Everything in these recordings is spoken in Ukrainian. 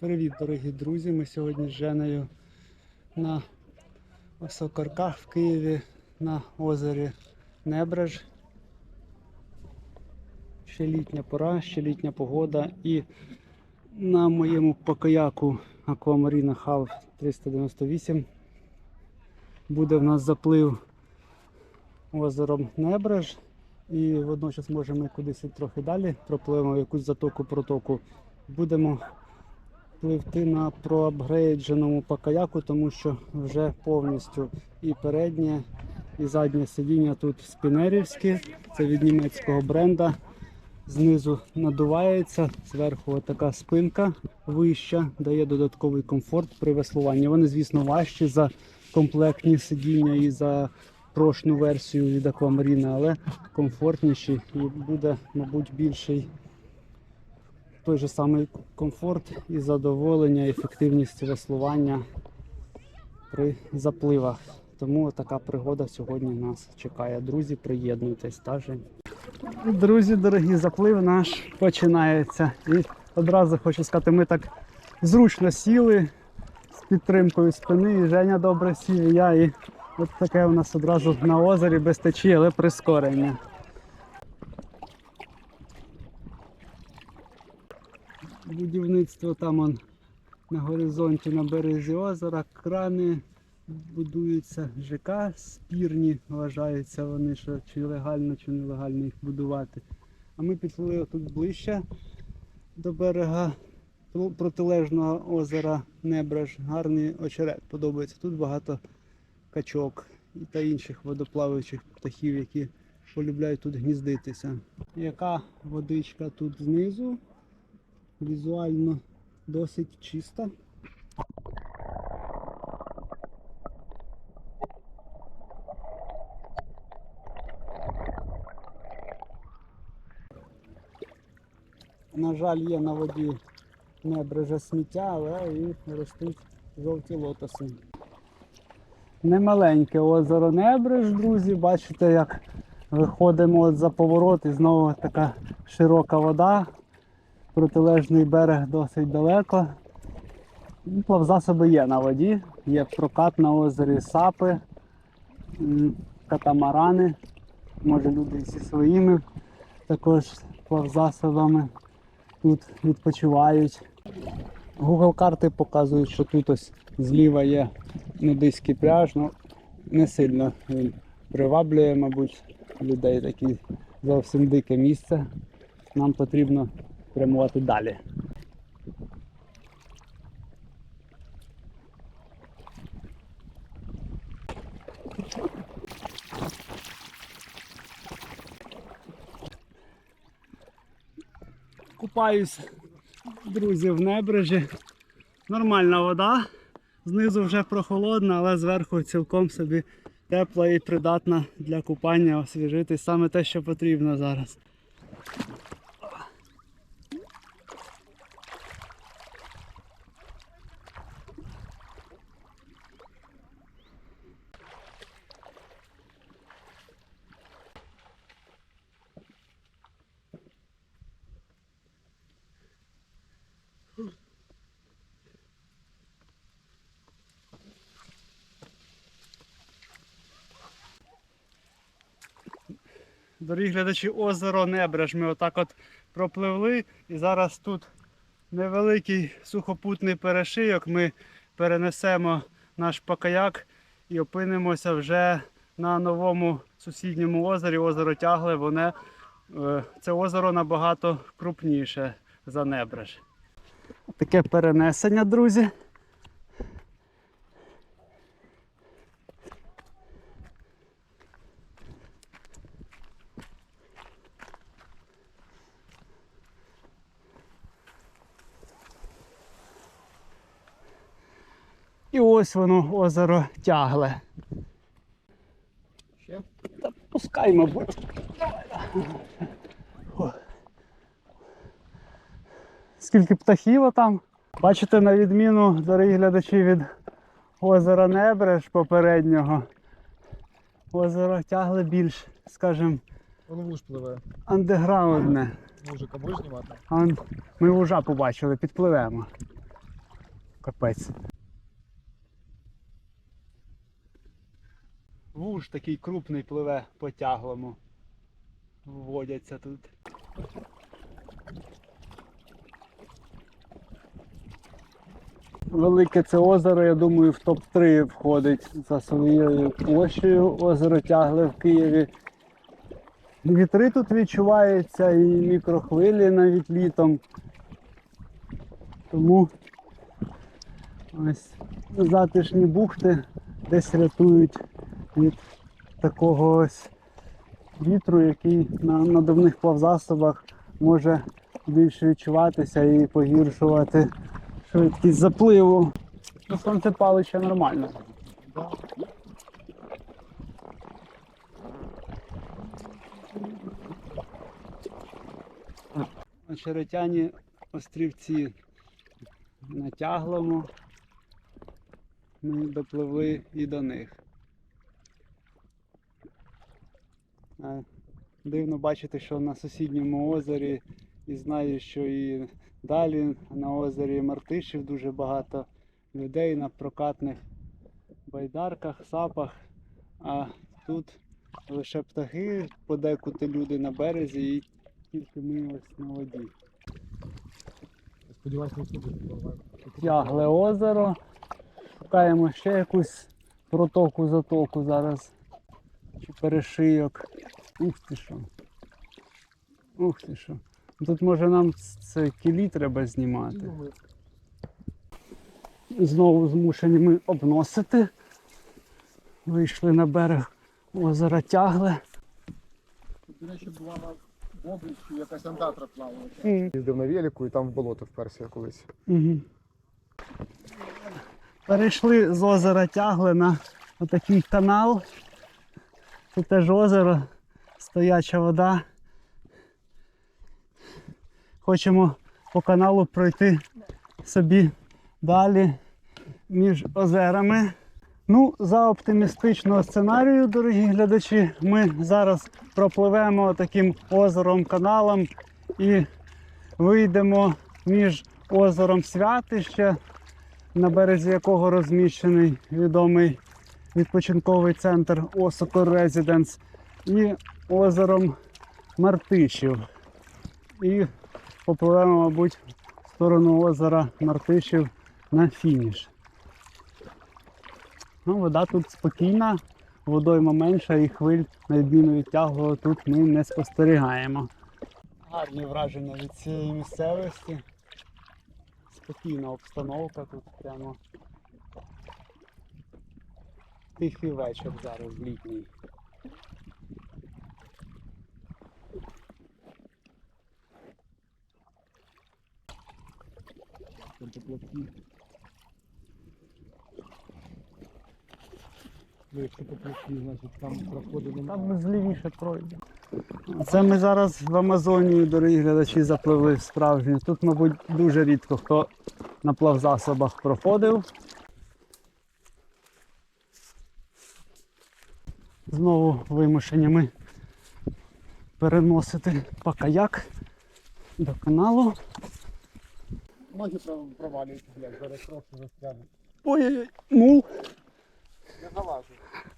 Привіт, дорогі друзі! Ми сьогодні з Женею на Осокорках в Києві на озері Небреж. Ще літня пора, ще літня погода і на моєму покаяку Aquamarina Half 398 буде в нас заплив озером Небреж. І водночас можемо кудись трохи далі пропливемо якусь затоку протоку. Будемо пливти на проапгрейдженому покаяку, тому що вже повністю і переднє, і заднє сидіння тут спінерівські. Це від німецького бренда. Знизу надувається, зверху така спинка вища, дає додатковий комфорт при веслуванні. Вони, звісно, важчі за комплектні сидіння і за прошну версію від Aquamarine, але комфортніші і буде, мабуть, більший той же самий комфорт і задоволення, ефективність веслування при запливах. Тому така пригода сьогодні нас чекає. Друзі, приєднуйтесь та Жень. Друзі, дорогі, заплив наш починається. І одразу хочу сказати, ми так зручно сіли з підтримкою спини. І Женя добре сів, і я. І от таке у нас одразу на озері без течії, але прискорення. Будівництво там он на горизонті на березі озера, крани будуються, ЖК спірні, вважаються вони, що чи легально, чи нелегально їх будувати. А ми підплили тут ближче до берега протилежного озера Небреж. Гарний очерет подобається. Тут багато качок та інших водоплаваючих птахів, які полюбляють тут гніздитися. Яка водичка тут знизу? Візуально досить чиста. На жаль, є на воді небреже сміття, але і ростуть жовті лотоси. Немаленьке озеро Небреж, друзі. Бачите, як виходимо от за поворот і знову така широка вода. Протилежний берег досить далеко. Ну, Плавзасоби є на воді, є прокат на озері сапи, катамарани. Може люди зі своїми також плавзасобами тут відпочивають. Google карти показують, що тут ось зліва є нудиський пляж, ну не сильно він приваблює, мабуть, людей таке зовсім дике місце. Нам потрібно прямувати далі. Купаюсь, друзі, в небрежі. Нормальна вода. Знизу вже прохолодна, але зверху цілком собі тепла і придатна для купання, освіжитись. Саме те, що потрібно зараз. Дорогі глядачі, озеро Небреж. Ми отак от пропливли. І зараз тут невеликий сухопутний перешийок. Ми перенесемо наш покаяк і опинимося вже на новому сусідньому озері, озеро Тягле. Воне, е, це озеро набагато крупніше за Небреж. Таке перенесення, друзі. І ось воно озеро тягле. Ще? Та пускай, мабуть. Скільки птахів там. Бачите, на відміну, дорогі глядачі, від озера Небреж попереднього. Озеро тягле більш, скажімо, Воно вуж пливе. андеграундне. Мужика будеш знімати? А он- ми вужа побачили, підпливемо. капець. Вуж такий крупний пливе по тяглому. Водяться тут. Велике це озеро, я думаю, в топ-3 входить за своєю площею озеро тягле в Києві. Вітри тут відчуваються і мікрохвилі навіть літом. Тому ось затишні бухти десь рятують від такого ось вітру, який на надувних плавзасобах може більше відчуватися і погіршувати швидкість запливу. Ну, сонце палить ще нормально. Очеретяні острівці натяглому. Ми допливли і до них. Дивно бачити, що на сусідньому озері, і знаю, що і далі на озері Мартишів дуже багато людей на прокатних байдарках, сапах, а тут лише птахи, подекуди люди на березі і тільки ми ось на воді. Буде. Тягле озеро. Шукаємо ще якусь протоку, затоку зараз. Чи перешийок. Ух ти що. Ух ти що. Тут може нам це кілі треба знімати. Знову змушені ми обносити. Вийшли на берег озера тягле. До речі, була на Бобричі, якась андатра плавала. Їздив на велику і там в болото вперся колись. Угу. Перейшли з озера Тягле на отакий канал. Тут теж озеро, стояча вода. Хочемо по каналу пройти собі далі між озерами. Ну, за оптимістичного сценарію, дорогі глядачі, ми зараз пропливемо таким озером каналом і вийдемо між озером Святище, на березі якого розміщений відомий відпочинковий центр Осокор Резиденс, і озером Мартишів. І попливемо, мабуть, в сторону озера Мартишів на фініш. Ну, вода тут спокійна, водойма менша і хвиль, на відміну від тяглого, тут ми не спостерігаємо. Гарні враження від цієї місцевості. Спокійна обстановка тут прямо. Тихий вечір зараз літній. Ну, якщо поплавки, значить там проходи немає. Там ми злівіше пройдемо. Це ми зараз в Амазонію, дорогі глядачі, запливли в. Тут, мабуть, дуже рідко хто на плавзасобах проходив. Знову вимушені ми переносити пакаяк до каналу. Ноги прям провалюються, блядь, зараз трохи застрягну. Ой-ой-ой, мул. Я залажу.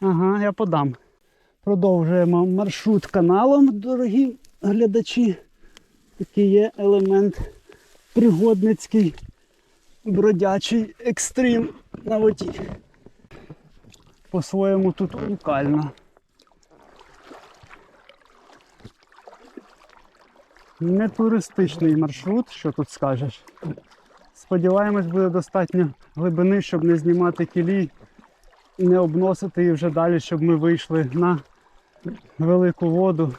Ага, я подам. Продовжуємо маршрут каналом, дорогі глядачі. Такий є елемент пригодницький, бродячий екстрим на воді. По-своєму тут унікально. Не туристичний маршрут, що тут скажеш. Сподіваємось, буде достатньо глибини, щоб не знімати кілій і не обносити її вже далі, щоб ми вийшли на велику воду,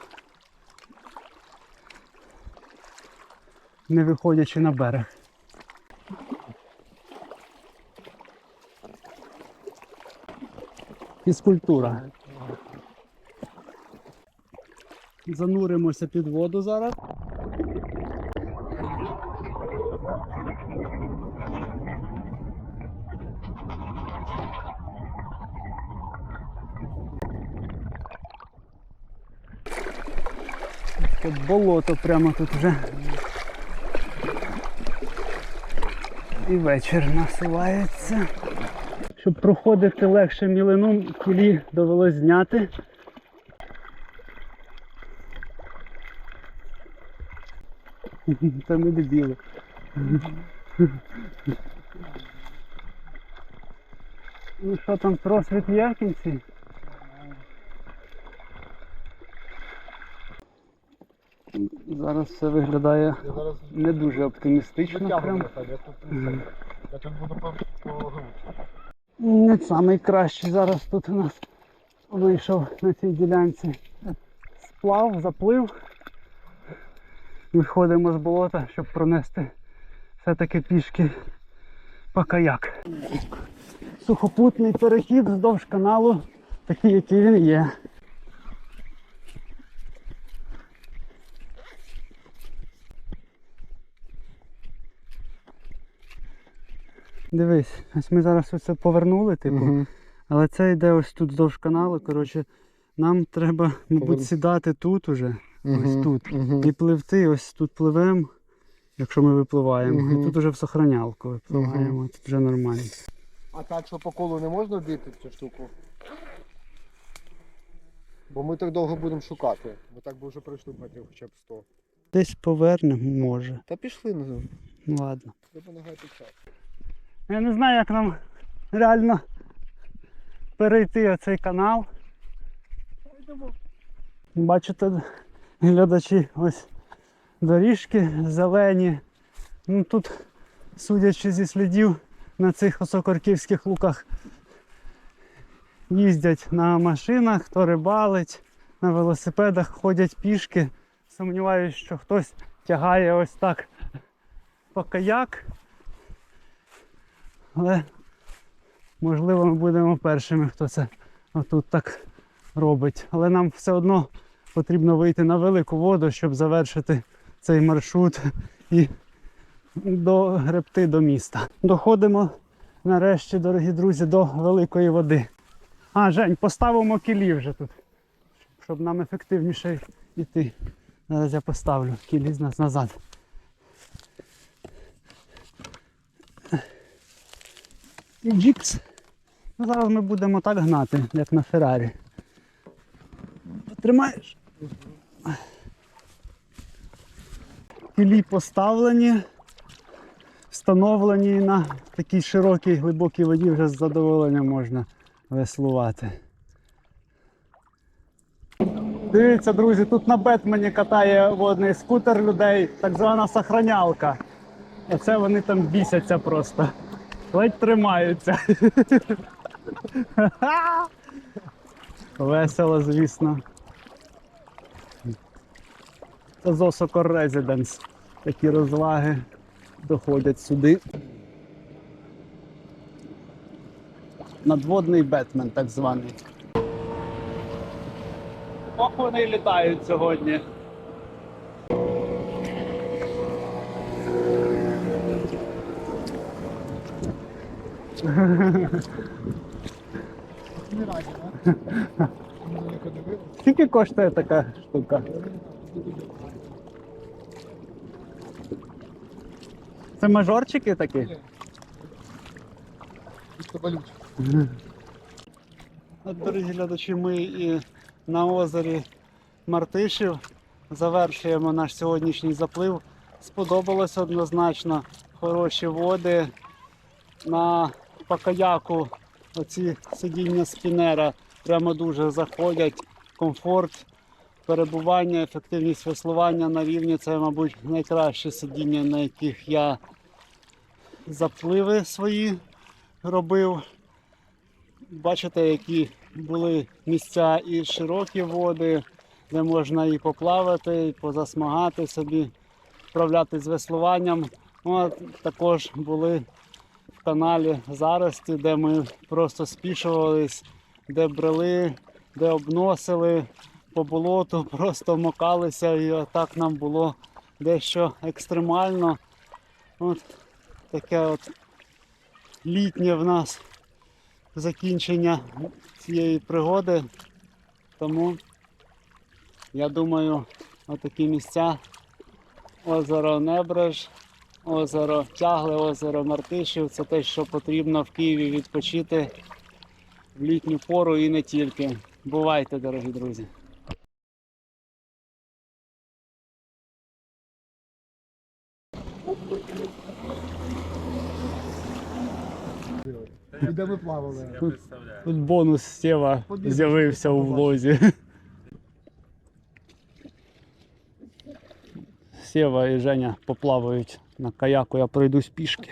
не виходячи на берег. Фізкультура. Зануримося під воду зараз. Таке болото прямо тут вже. І вечір насувається. Щоб проходити легше мілину, кулі довелось зняти. Це ми дебіли. Ну що там, просвіт є кінці? Зараз все виглядає не дуже оптимістично. Прям. я тут не. Буду по, по. Не найкращий зараз тут у нас вийшов на цій ділянці. Сплав, заплив. Виходимо з болота, щоб пронести все-таки пішки по каяк. Сухопутний перехід вздовж каналу, такий, який він є. Дивись, ось ми зараз оце повернули, типу. Мгм. Але це йде ось тут вздовж каналу. Коротше, нам треба, мабуть, сідати тут уже, ось тут. І пливти, ось тут пливемо, якщо ми випливаємо. І тут уже в сохранялку випливаємо, тут вже нормально. А так, що по колу не можна вбити цю штуку? Бо ми так довго будемо шукати. Ми так би вже пройшли метрів хоча б 100. Десь повернемо, може. Та пішли ну, Ну ладно. треба нагайти час. Я не знаю, як нам реально перейти оцей канал. Бачите, глядачі, ось доріжки зелені. Ну, тут, судячи зі слідів, на цих осокорківських луках їздять на машинах, хто рибалить, на велосипедах ходять пішки. Сумніваюсь, що хтось тягає ось так по каяк. Але можливо ми будемо першими, хто це отут так робить. Але нам все одно потрібно вийти на велику воду, щоб завершити цей маршрут і догребти до міста. Доходимо нарешті, дорогі друзі, до великої води. А, Жень, поставимо кілі вже тут, щоб нам ефективніше йти. Зараз я поставлю кілі з нас назад. І джікс. Ну, зараз ми будемо так гнати, як на Феррарі. Тримаєш? Кілі поставлені, встановлені на такій широкій глибокій воді вже з задоволенням можна веслувати. Дивіться, друзі, тут на Бетмені катає водний скутер людей, так звана сохранялка. Оце вони там бісяться просто. Ледь тримаються. Весело, звісно. Це з Осокор Residence. Такі розваги доходять сюди. Надводний Бетмен, так званий. Ох, вони літають сьогодні. Скільки коштує така штука? Це мажорчики такі? От, дорогі глядачі, ми і на озері Мартишів завершуємо наш сьогоднішній заплив. Сподобалось однозначно хороші води. На Пакаяку оці сидіння спінера прямо дуже заходять. Комфорт, перебування, ефективність веслування на рівні це, мабуть, найкраще сидіння, на яких я запливи свої робив. Бачите, які були місця і широкі води, де можна і поплавати, і позасмагати собі, вправляти з веслуванням. От, також були в каналі зарості, де ми просто спішувались, де брели, де обносили по болоту, просто мокалися, і так нам було дещо екстремально. От таке от літнє в нас закінчення цієї пригоди. Тому я думаю, отакі місця, озеро Небреж, озеро Тягле, озеро Мартишів. Це те, що потрібно в Києві відпочити в літню пору і не тільки. Бувайте, дорогі друзі! І де ми плавали. Тут, тут бонус Сєва з'явився у влозі. Сєва і Женя поплавають на каяку, я пройдусь пішки.